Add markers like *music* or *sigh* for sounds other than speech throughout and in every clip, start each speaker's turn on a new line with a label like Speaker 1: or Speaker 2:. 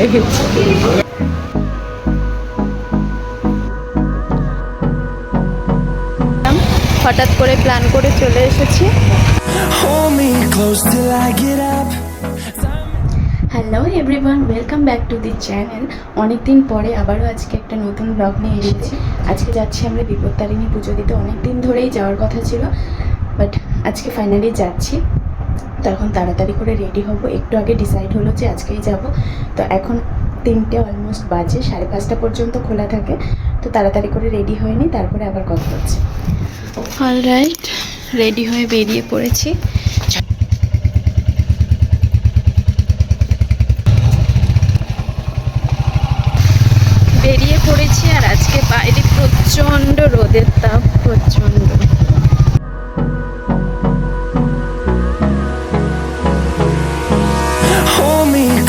Speaker 1: *laughs* হঠাৎ করে প্ল্যান করে চলে এসেছি. Hello everyone welcome back to the channel অনেক দিন পরে আবারও আজকে একটা নতুন ব্লগ নিয়ে এসেছি। আজকে যাচ্ছি আমরা বিপত্তারিণী পুজো দিতে। অনেক দিন ধরেই যাওয়ার কথা ছিল বাট আজকে ফাইনালি যাচ্ছি। তো এখন তাড়াতাড়ি করে রেডি হব। একটু আগে ডিসাইড হলো যে আজকেই যাব। তো এখন তিনটে অলমোস্ট বাজে, সাড়ে পাঁচটা পর্যন্ত খোলা থাকে। তো তাড়াতাড়ি করে রেডি হয়নি তারপরে আবার কথা হচ্ছে। অল রাইট রেডি হয়ে বেরিয়ে পড়েছি। বেরিয়ে পড়েছি আর আজকে বাইরে প্রচণ্ড রোদের তাপ, প্রচণ্ড।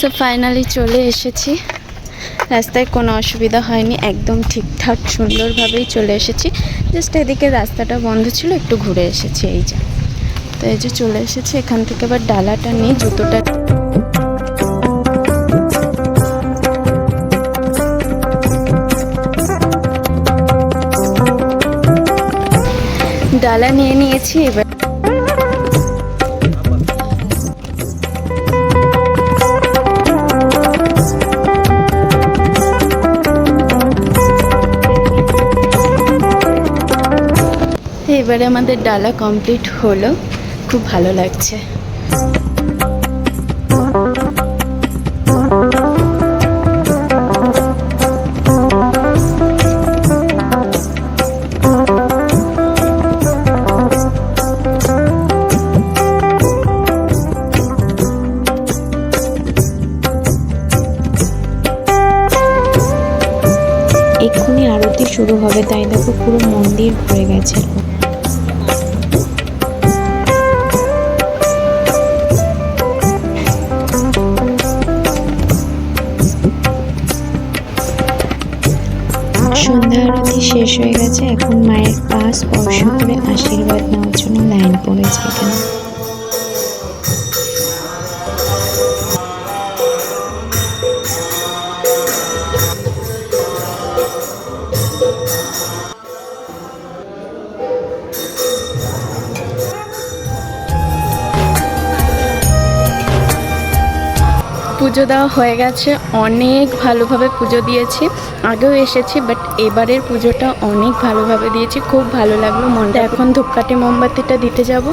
Speaker 1: So finally চলে এসেছি। রাস্তায় কোনো অসুবিধা হয়নি, একদম ঠিকঠাক সুন্দরভাবেই চলে এসেছি। জাস্ট এদিকে রাস্তাটা বন্ধ ছিল, একটু ঘুরে এসেছি, এই যে। তো এই যে চলে এসেছি, এখান থেকে আবার ডালাটা নিয়ে জুতোটা ডালা নিয়ে নিয়েছি, এবার এবারে আমাদের ডালা কমপ্লিট হলো। খুব ভালো লাগছে।
Speaker 2: এক্ষুনি আরতি শুরু হবে, তাই দেখো পুরো মন্দির ভরে গেছে। শেষ হয়ে গেছে। এখন মায়ের পা স্পর্শ করে আশীর্বাদ নেওয়ার জন্য লাইন পড়েছে এখানে।
Speaker 1: পুজো দেওয়া হয়ে গেছে। অনেক ভালোভাবে পুজো দিয়েছি। আগেও এসেছি বাট এবারের পুজোটা অনেক ভালোভাবে দিয়েছি। খুব ভালো লাগল মনটা। এখন ধূপকাঠি মোমবাতিটা দিতে যাব।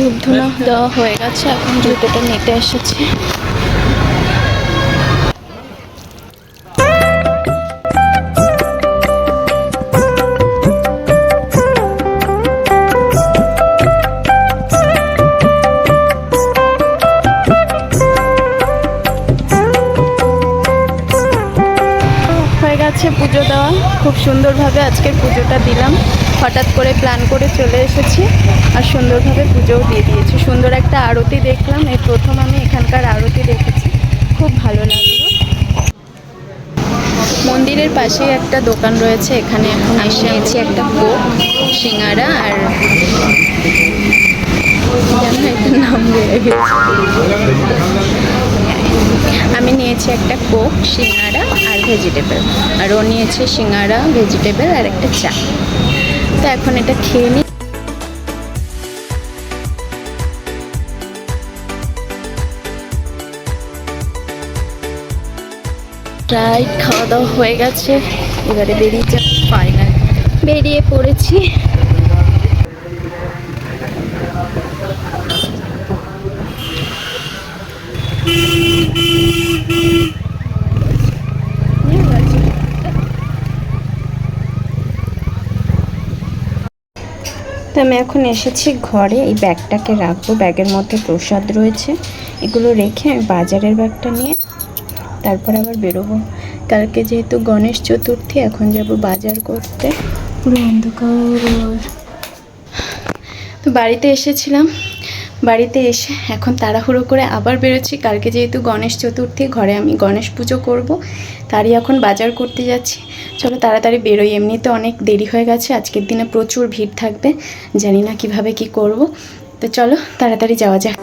Speaker 1: ধূপ দেওয়া হয়ে গেছে, এখন জুতোটা নিতে এসেছি। হয়ে গেছে পুজো দেওয়া। খুব সুন্দরভাবে আজকের পুজোটা দিলাম। হঠাৎ করে প্ল্যান করে চলে এসেছি আর সুন্দরভাবে পুজোও দিয়ে দিয়েছি। সুন্দর একটা আরতি দেখলাম। এই প্রথম আমি এখানকার আরতি দেখেছি। খুব ভালো লাগল। মন্দিরের পাশেই একটা দোকান রয়েছে। এখানে এখন এসে নিয়েছি একটা কোক সিঙ্গারা আর একটা নাম আমি নিয়েছি একটা কোক সিঙ্গারা আর ভেজিটেবল। আর ও নিয়েছে সিঙ্গারা ভেজিটেবল আর একটা চা। তো এখন এটা খেয়ে নিই প্রায় খাওয়া দাওয়া হয়ে গেছে। এবারে বেরিয়ে যা ফাইনাল বেরিয়ে পড়েছি। তো আমি এখন এসেছি ঘরে। এই ব্যাগটাকে রাখব। ব্যাগের মধ্যে প্রসাদ রয়েছে। এগুলো রেখে আমি বাজারের ব্যাগটা নিয়ে তারপর আবার বেরোবো। কালকে যেহেতু গণেশ চতুর্থী, এখন যাব বাজার করতে। পুরো অন্ধকার। তো বাড়িতে এসেছিলাম। বাড়িতে এসে এখন তাড়াহুড়ো করে আবার বেরোচ্ছি। কালকে যেহেতু গণেশ চতুর্থী, ঘরে আমি গণেশ পুজো করব। তারই এখন বাজার করতে যাচ্ছি। চলো তাড়াতাড়ি বেরোই। এমনিতে অনেক দেরি হয়ে গেছে, আজকের দিনে প্রচুর ভিড় থাকবে। জানি না কীভাবে কি করব। তো চলো তাড়াতাড়ি যাওয়া যাক।